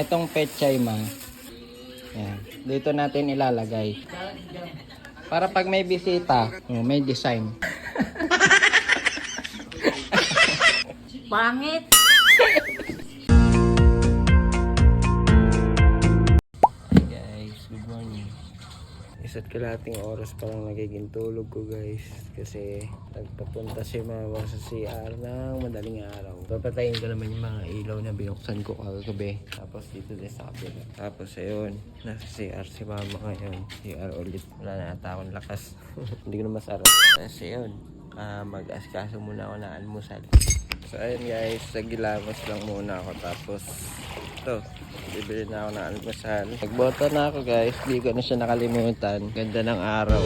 Itong pechay ma. Yan. Dito natin ilalagay. Para pag may bisita, oh, may design. Pangit. Isa't kalating oras pa lang nagiging tulog ko guys. Kasi nagpapunta si mama sa CR ng madaling araw. Papatayin ko naman yung mga ilaw na binuksan ko kagabi. Tapos dito din sa kabila. Tapos ayun, nasa CR si mama ngayon. CR ulit. Wala na ata akong lakas. Hindi ko na masarap. Tapos ayun, ah, mag-askaso muna ako ng almusal. So ayun guys, sa Gilamos lang muna ako tapos ito, bibili na ako ng almusal. Nagboto na ako guys, di ko na siya nakalimutan. Ganda ng araw.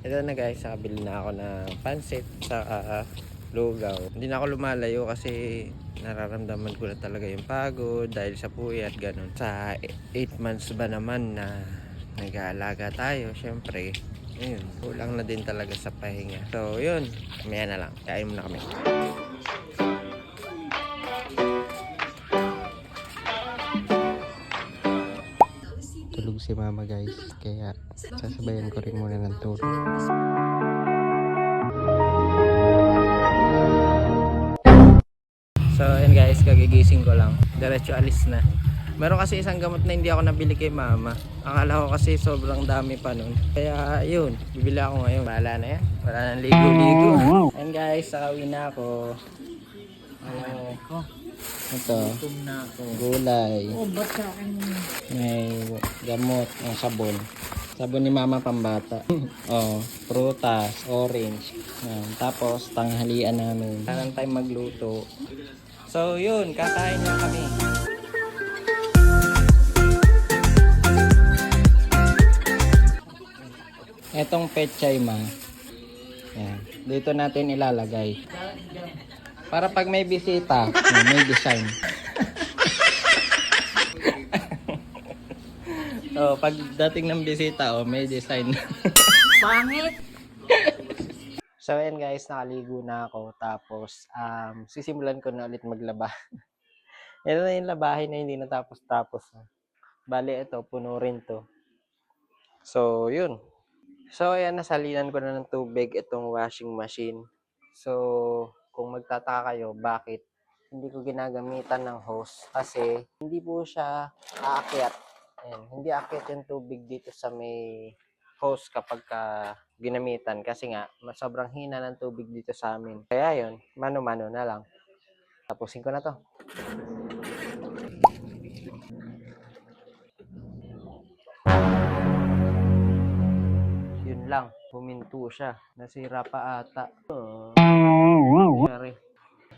Ito na guys, nakabili na ako ng pansit sa lugaw. Hindi na ako lumalayo kasi nararamdaman ko na talaga yung pagod dahil sa puyat ganun. Sa 8 months ba naman na nag-aalaga tayo, syempre, yun, kulang na din talaga sa pahinga. So, yun, kamaya na lang. Kain muna kami. Tulog si mama guys, kaya sasabayan ko rin muna ng tulog. So, ayun guys, kagigising ko lang. Diretso alis na. Meron kasi isang gamot na hindi ako nabili kay mama. Akala ko kasi sobrang dami pa nun. Kaya, yun, bibili ako ngayon. Wala na yan. Wala nang ligo-ligo. Ayun guys, sakawin na ako. Oh, ito, gulay. Oh, May gamot, ng sabon. Sabon ni mama pambata. oh, prutas, orange. Yan. Tapos, tanghalian namin. Kanan tayo magluto. So, yun, kakain na kami. Etong pechay ma. Yan. Dito natin ilalagay. Para pag may bisita, may design. oh, pag dating ng bisita, oh, may design. Pangit. so, ayan guys, nakaligo na ako. Tapos, um, sisimulan ko na ulit maglaba. ito na yung labahin na hindi natapos-tapos. Bale, ito, puno rin to. So, yun. So, ayan, nasalinan ko na ng tubig itong washing machine. So, kung magtataka kayo, bakit hindi ko ginagamitan ng hose? Kasi, hindi po siya aakyat. Ayan, hindi aakyat yung tubig dito sa may hose kapag ka ginamitan. Kasi nga, sobrang hina ng tubig dito sa amin. Kaya yun, mano-mano na lang. Tapusin ko na to. Huminto siya. Nasira pa ata. Sorry.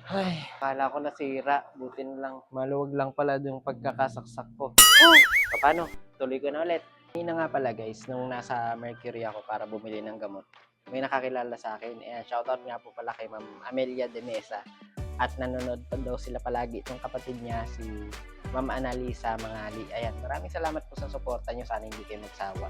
Ay, kala ko nasira. Buti na lang. Maluwag lang pala yung pagkakasaksak ko. Oh! Paano? Tuloy ko na ulit. Hindi nga pala guys, nung nasa Mercury ako para bumili ng gamot, may nakakilala sa akin. Ayan, shoutout nga po pala kay Ma'am Amelia de Mesa. At nanonood pa daw sila palagi ng kapatid niya, si Ma'am Annalisa Mangali. Ayan, maraming salamat po sa suporta niyo. Sana hindi kayo magsawa.